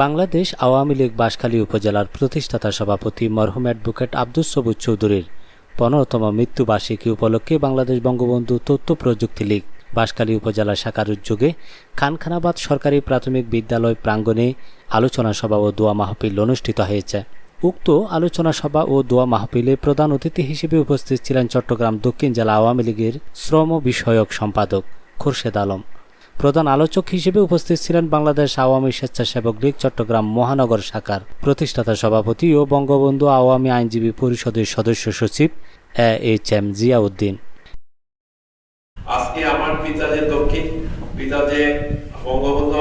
বাংলাদেশ আওয়ামী লীগ বাঁশখালী উপজেলার প্রতিষ্ঠাতা সভাপতি মরহুম অ্যাডভোকেট আব্দুস সবুজ চৌধুরীর পনেরোতম মৃত্যুবার্ষিকী উপলক্ষে বাংলাদেশ বঙ্গবন্ধু তথ্য প্রযুক্তি লীগ বাঁশখালী উপজেলা শাখার উদ্যোগে খানখানাবাদ সরকারি প্রাথমিক বিদ্যালয় প্রাঙ্গণে আলোচনা সভা ও দোয়া মাহফিল অনুষ্ঠিত হয়েছে। উক্ত আলোচনা সভা ও দোয়া মাহফিলে প্রধান অতিথি হিসেবে উপস্থিত ছিলেন চট্টগ্রাম দক্ষিণ জেলা আওয়ামী লীগের শ্রম বিষয়ক সম্পাদক খুরশেদ আলম। প্রধান আলোচক হিসেবে উপস্থিত ছিলেন বাংলাদেশ আওয়ামী স্বেচ্ছাসেবক লীগ, চট্টগ্রাম মহানগর শাখার প্রতিষ্ঠাতা সভাপতি ও বঙ্গবন্ধু আওয়ামী আইনজীবী পরিষদের সদস্য সচিব এ এইচ এম জিয়াউদ্দিন। আজকে আমার পিতা যে দক্ষিণ, পিতা যে বঙ্গবন্ধু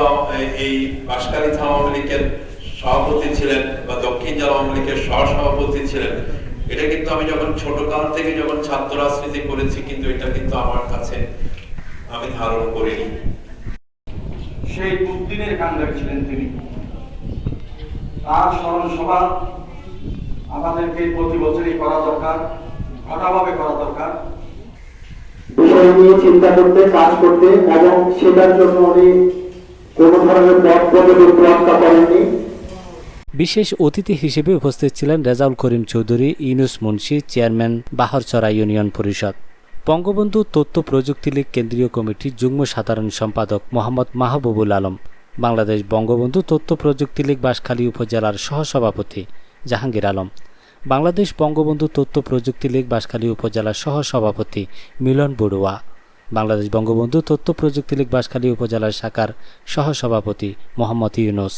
এই- আওয়ামী লীগের সভাপতি ছিলেন বা দক্ষিণ জেলা আওয়ামী লীগের সহসভাপতি ছিলেন, এটা কিন্তু আমি যখন ছোট কাল থেকে যখন ছাত্র রাজনীতি করেছি কিন্তু এটা কিন্তু আমার কাছে আমি ধারণ করিনি। সেই দুদিনের কান্ডারি ছিলেন তিনি। তার স্মরণ সভা আমাদেরকে প্রতি বছরই করা দরকার ঘটাভাবে করা দরকার। বিষয় নিয়ে চিন্তা করতে কাজ করতে এবং সেটার জন্য উনি কোনো ধরনের পথ পদবী তোয়াক্কা করেননি। বিশেষ অতিথি হিসেবে উপস্থিত ছিলেন রেজাউল করিম চৌধুরী ইউনুস মুন্সি চেয়ারম্যান বাহরচরা ইউনিয়ন পরিষদ। বঙ্গবন্ধু তথ্য প্রযুক্তি লীগ কেন্দ্রীয় কমিটির যুগ্ম সাধারণ সম্পাদক মোহাম্মদ মাহবুবুল আলম। বাংলাদেশ বঙ্গবন্ধু তথ্য প্রযুক্তি লীগ বাঁশখালী উপজেলার সহসভাপতি জাহাঙ্গীর আলম। বাংলাদেশ বঙ্গবন্ধু তথ্য প্রযুক্তি লীগ বাঁশখালী উপজেলার সহসভাপতি মিলন বড়ুয়া। বাংলাদেশ বঙ্গবন্ধু তথ্য প্রযুক্তি লীগ বাঁশখালী উপজেলার শাখার সহসভাপতি মোহাম্মদ ইউনুস।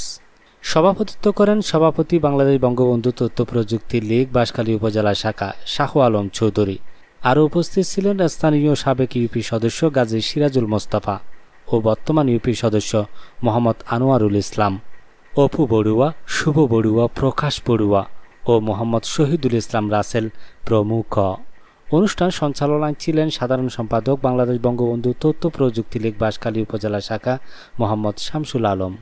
সভাপতিত্ব করেন সভাপতি বাংলাদেশ বঙ্গবন্ধু তথ্য প্রযুক্তি লীগ বাঁশখালী উপজেলা শাখা শাহ আলম চৌধুরী। আরও উপস্থিত ছিলেন স্থানীয় সাবেক ইউপি সদস্য গাজী সিরাজুল মোস্তফা। ও বর্তমান ইউপি সদস্য মোহাম্মদ আনোয়ারুল ইসলাম। অপু বড়ুয়া, শুভ বড়ুয়া, প্রকাশ বড়ুয়া ও মোহাম্মদ শহীদুল ইসলাম রাসেল প্রমুখ। অনুষ্ঠান সঞ্চালনায় ছিলেন সাধারণ সম্পাদক বাংলাদেশ বঙ্গবন্ধু তথ্য প্রযুক্তি লীগ বাঁশখালী উপজেলা শাখা মোহাম্মদ শামসুল আলম।